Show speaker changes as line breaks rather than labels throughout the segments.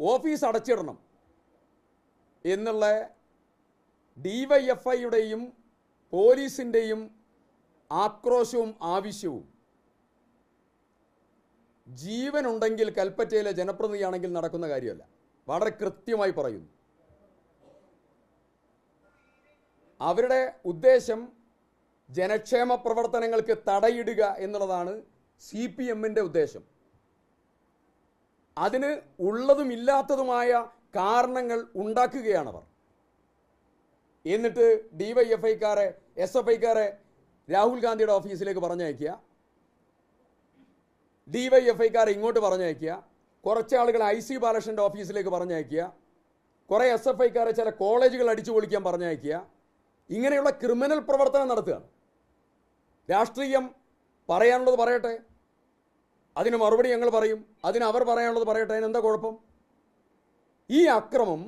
Office അടച്ചിടണം എന്നുള്ള D Y F ഐയുടെയും പോലീസിന്റെയും ആക്രോശവും ആവശ്യവും. ജീവനുണ്ടെങ്കിൽ കൽപ്പറ്റയിലെ ജനപ്രതിനിധിയാണെങ്കിൽ നടക്കുന്ന കാര്യമല്ല. വളരെ കൃത്യമായി പറയുന്നു. അവരുടെ ഉദ്ദേശം ജനക്ഷേമ പ്രവർത്തനങ്ങൾക്ക് തടയിടുക എന്നുള്ളതാണ് സി പി എമ്മിന്റെ ഉദ്ദേശം. അതിന് ഉള്ളതും ഇല്ലാത്തതുമായ കാരണങ്ങൾ ഉണ്ടാക്കുകയാണവർ. എന്നിട്ട് ഡി വൈ എഫ് ഐക്കാരെ എസ് എഫ് ഐക്കാരെ രാഹുൽ ഗാന്ധിയുടെ ഓഫീസിലേക്ക് പറഞ്ഞയക്കുക. ഡി വൈ എഫ് ഐക്കാരെ ഇങ്ങോട്ട് പറഞ്ഞയക്കുക. കുറച്ച് ആളുകൾ ഐ സി ബാലകൃഷ്ണന്റെ ഓഫീസിലേക്ക് പറഞ്ഞയക്കുക. കുറേ എസ് എഫ് ഐക്കാരെ ചില കോളേജുകൾ അടിച്ചു പൊളിക്കാൻ പറഞ്ഞയക്കുക. ഇങ്ങനെയുള്ള ക്രിമിനൽ പ്രവർത്തനം നടത്തുകയാണ്. രാഷ്ട്രീയം പറയാനുള്ളത് പറയട്ടെ. അതിന് മറുപടി ഞങ്ങൾ പറയും. അതിന് അവർ പറയാനുള്ളത് പറയട്ടെ അതിനെന്താ കുഴപ്പം? ഈ അക്രമം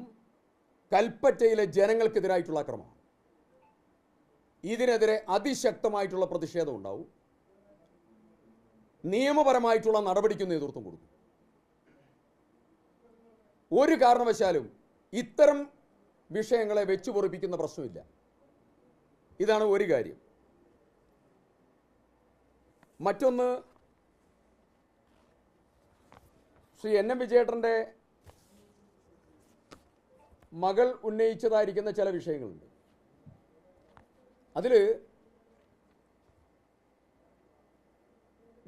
കൽപ്പറ്റയിലെ ജനങ്ങൾക്കെതിരായിട്ടുള്ള അക്രമമാണ്. ഇതിനെതിരെ അതിശക്തമായിട്ടുള്ള പ്രതിഷേധം ഉണ്ടാവും. നിയമപരമായിട്ടുള്ള നടപടിക്ക് നേതൃത്വം കൊടുക്കും. ഒരു കാരണവശാലും ഇത്തരം വിഷയങ്ങളെ വെച്ചു പൊറിപ്പിക്കുന്ന പ്രശ്നമില്ല. ഇതാണ് ഒരു കാര്യം. മറ്റൊന്ന് ശ്രീ എൻ എം വിജയേട്ടന്റെ മകൾ ഉന്നയിച്ചതായിരിക്കുന്ന ചില വിഷയങ്ങളുണ്ട്. അതിൽ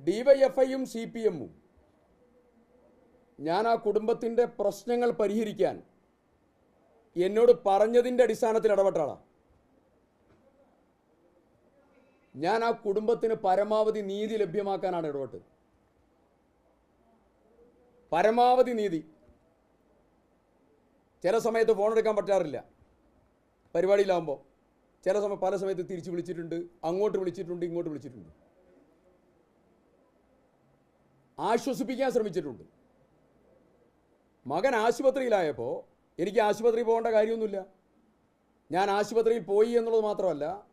ഡിവൈഎഫ്ഐയും സി പി എമ്മും ഞാൻ ആ കുടുംബത്തിന്റെ പ്രശ്നങ്ങൾ പരിഹരിക്കാൻ എന്നോട് പറഞ്ഞതിന്റെ അടിസ്ഥാനത്തിൽ ഇടപെട്ടാളാണ് ഞാൻ ആ കുടുംബത്തിന് പരമാവധി നീതി ലഭ്യമാക്കാനാണ് ഇടപെട്ടത്. പരമാവധി നീതി. ചില സമയത്ത് ഫോൺ എടുക്കാൻ പറ്റാറില്ല. പരിപാടിയിലാവുമ്പോൾ ചില സമയം പല സമയത്ത് തിരിച്ച് വിളിച്ചിട്ടുണ്ട് അങ്ങോട്ട് വിളിച്ചിട്ടുണ്ട് ഇങ്ങോട്ട് വിളിച്ചിട്ടുണ്ട്. ആശ്വസിപ്പിക്കാൻ ശ്രമിച്ചിട്ടുണ്ട്. മകൻ ആശുപത്രിയിലായപ്പോൾ എനിക്ക് ആശുപത്രിയിൽ പോകേണ്ട കാര്യമൊന്നുമില്ല. ഞാൻ ആശുപത്രിയിൽ പോയി എന്നുള്ളത് മാത്രമല്ല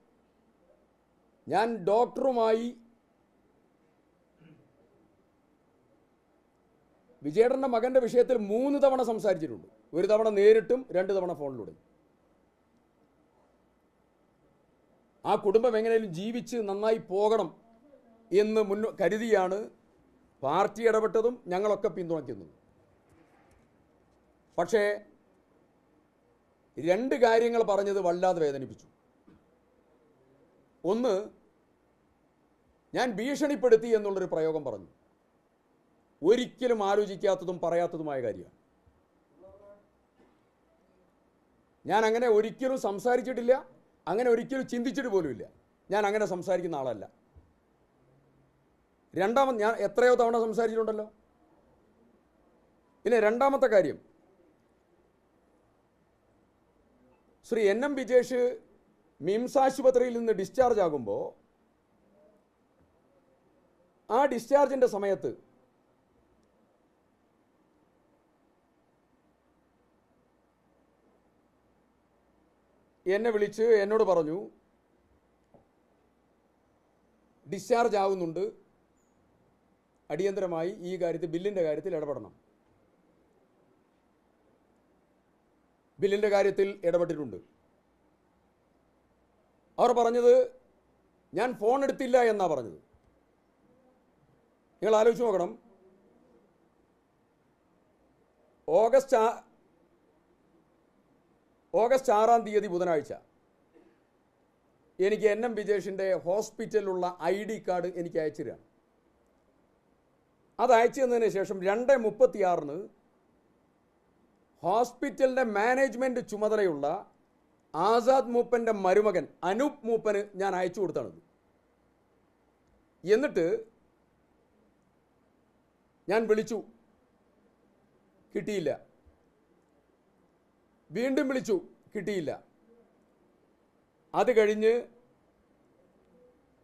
ഞാൻ ഡോക്ടറുമായി വിജയേട്ടന്റെ മകന്റെ വിഷയത്തിൽ മൂന്ന് തവണ സംസാരിച്ചിട്ടുണ്ട്. ഒരു തവണ നേരിട്ടും രണ്ട് തവണ ഫോണിലൂടെ. ആ കുടുംബം എങ്ങനെയും ജീവിച്ച് നന്നായി പോകണം എന്ന് മുൻ കരുതിയാണ് പാർട്ടി ഇടപെട്ടതും ഞങ്ങളൊക്കെ പിന്തുണയ്ക്കുന്നത്. പക്ഷേ രണ്ട് കാര്യങ്ങൾ പറഞ്ഞത് വല്ലാതെ വേദനിപ്പിച്ചു. ഒന്ന് ഞാൻ ഭീഷണിപ്പെടുത്തി എന്നുള്ളൊരു പ്രയോഗം പറഞ്ഞു. ഒരിക്കലും ആലോചിക്കാത്തതും പറയാത്തതുമായ കാര്യമാണ്. ഞാൻ അങ്ങനെ ഒരിക്കലും സംസാരിച്ചിട്ടില്ല അങ്ങനെ ഒരിക്കലും ചിന്തിച്ചിട്ട് പോലുമില്ല ഞാൻ അങ്ങനെ സംസാരിക്കുന്ന ആളല്ല. രണ്ടാമത് ഞാൻ എത്രയോ തവണ സംസാരിച്ചിട്ടുണ്ടല്ലോ. പിന്നെ രണ്ടാമത്തെ കാര്യം Shri N M Vijesh MIMS ആശുപത്രിയിൽ നിന്ന് ഡിസ്ചാർജ് ആകുമ്പോൾ ആ ഡിസ്ചാർജിന്റെ സമയത്ത് എന്നെ വിളിച്ച് എന്നോട് പറഞ്ഞു ഡിസ്ചാർജ് ആവുന്നുണ്ട്. അടിയന്തരമായി ഈ കാര്യത്തിൽ ബില്ലിന്റെ കാര്യത്തിൽ ഇടപെടണം. ബില്ലിന്റെ കാര്യത്തിൽ ഇടപെട്ടിട്ടുണ്ട്. അവർ പറഞ്ഞത് ഞാൻ ഫോൺ എടുത്തില്ല എന്നാണ് പറഞ്ഞത്. നിങ്ങൾ ആലോചിച്ച് നോക്കണം. ഓഗസ്റ്റ് ഓഗസ്റ്റ് ആറാം തീയതി ബുധനാഴ്ച എനിക്ക് എൻ എം വിജേഷിന്റെ ഹോസ്പിറ്റലിലുള്ള ഐ ഡി കാർഡ് എനിക്ക് അയച്ചു തരാം അത് അയച്ചു തന്നതിന് ശേഷം രണ്ട് മുപ്പത്തിയാറിന് ഹോസ്പിറ്റലിന്റെ മാനേജ്മെന്റ് ചുമതലയുള്ള ആസാദ് മൂപ്പന്റെ മരുമകൻ അനൂപ് മൂപ്പന് ഞാൻ അയച്ചു കൊടുത്താണത് എന്നിട്ട് ഞാൻ വിളിച്ചു. കിട്ടിയില്ല. വീണ്ടും വിളിച്ചു. കിട്ടിയില്ല. അത് കഴിഞ്ഞ്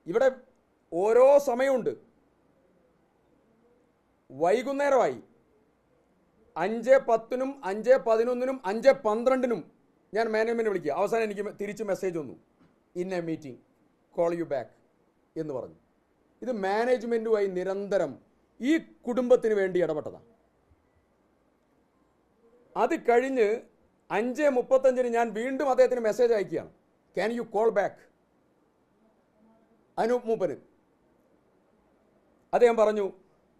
ഇവിടെ ഓരോ സമയമുണ്ട്. വൈകുന്നേരമായി. അഞ്ച് പത്തിനും അഞ്ച് പതിനൊന്നിനും അഞ്ച് പന്ത്രണ്ടിനും ഞാൻ മാനേജ്മെന്റ് വിളിക്കുക. അവസാനം എനിക്ക് തിരിച്ച് മെസ്സേജ് വന്നു. In a meeting. Call you back എന്ന് പറഞ്ഞു. ഇത് മാനേജ്മെന്റുമായി നിരന്തരം ഈ കുടുംബത്തിന് വേണ്ടി ഇടപെട്ടതാണ്. അത് കഴിഞ്ഞ് അഞ്ച് മുപ്പത്തഞ്ചിന് ഞാൻ വീണ്ടും അദ്ദേഹത്തിന് മെസ്സേജ് അയക്കുകയാണ്. Can you call back Anoop മൂപ്പന് അദ്ദേഹം പറഞ്ഞു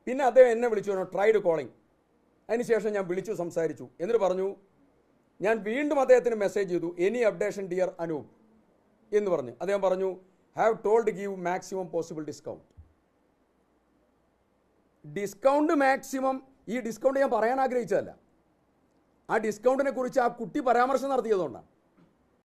പിന്നെ അദ്ദേഹം എന്നെ വിളിച്ചു പറഞ്ഞു ട്രൈഡ് കോളിംഗ് അതിനുശേഷം ഞാൻ വിളിച്ചു സംസാരിച്ചു. എന്നിട്ട് പറഞ്ഞു ഞാൻ വീണ്ടും അദ്ദേഹത്തിന് മെസ്സേജ് ചെയ്തു എനി അപ്ഡേഷൻ ഡിയർ അനൂപ്? എന്ന് പറഞ്ഞു. അദ്ദേഹം പറഞ്ഞു have told give maximum possible discount discount maximum ഈ ഡിസ്കൗണ്ട് ഞാൻ പറയാൻ ആഗ്രഹിച്ചതല്ല. ആ ഡിസ്കൗണ്ടിനെ കുറിച്ച് ആ കുട്ടി പരാമർശം നടത്തിയതുകൊണ്ടാണ്.